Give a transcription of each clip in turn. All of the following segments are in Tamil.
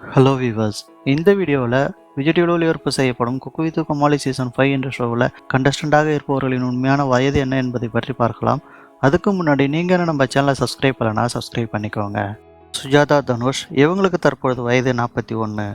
ஹலோ வீவர்ஸ் இந்த வீடியோவில் விஜய் டிவியில் ஒளிபரப்பு செய்யப்படும் cook with Comali season five என்ற ஷோவில் கண்டஸ்டண்டாக இருப்பவர்களின் உண்மையான வயது என்ன என்பதை பற்றி பார்க்கலாம். அதுக்கு முன்னாடி நீங்கள் என்ன நம்ம சேனலை சப்ஸ்கிரைப் பண்ணலனா சப்ஸ்கிரைப் பண்ணிக்கோங்க. சுஜாதா தனுஷ் இவங்களுக்கு தற்பொழுது வயது நாற்பத்தி ஒன்று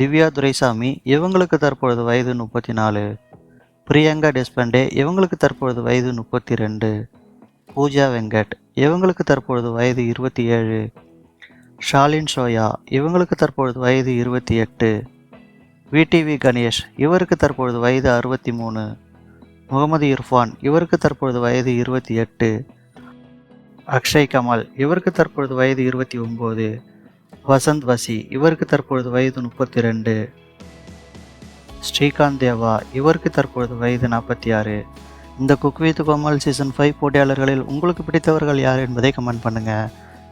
திவ்யா துரைசாமி இவங்களுக்கு தற்பொழுது வயது முப்பத்தி நாலு. பிரியங்கா டெஸ்பண்டே இவங்களுக்கு தற்பொழுது வயது முப்பத்தி ரெண்டு. பூஜா வெங்கட் இவங்களுக்கு தற்பொழுது வயது இருபத்தி ஏழு. ஷாலின் ஷோயா இவங்களுக்கு தற்பொழுது வயது இருபத்தி எட்டு. விடிவி கணேஷ் இவருக்கு தற்பொழுது வயது அறுபத்தி மூணு. முகமது இர்ஃபான் இவருக்கு தற்பொழுது வயது இருபத்தி எட்டு. அக்ஷய் கமல் இவருக்கு தற்பொழுது வயது இருபத்தி ஒம்பது. வசந்த் வசி இவருக்கு தற்பொழுது வயது முப்பத்தி ரெண்டு. ஸ்ரீகாந்த் தேவா இவருக்கு தற்பொழுது வயது நாற்பத்தி ஆறு. இந்த குக் வித் சீசன் ஃபைவ் போட்டியாளர்களில் உங்களுக்கு பிடித்தவர்கள் யார் என்பதை கமெண்ட் பண்ணுங்கள்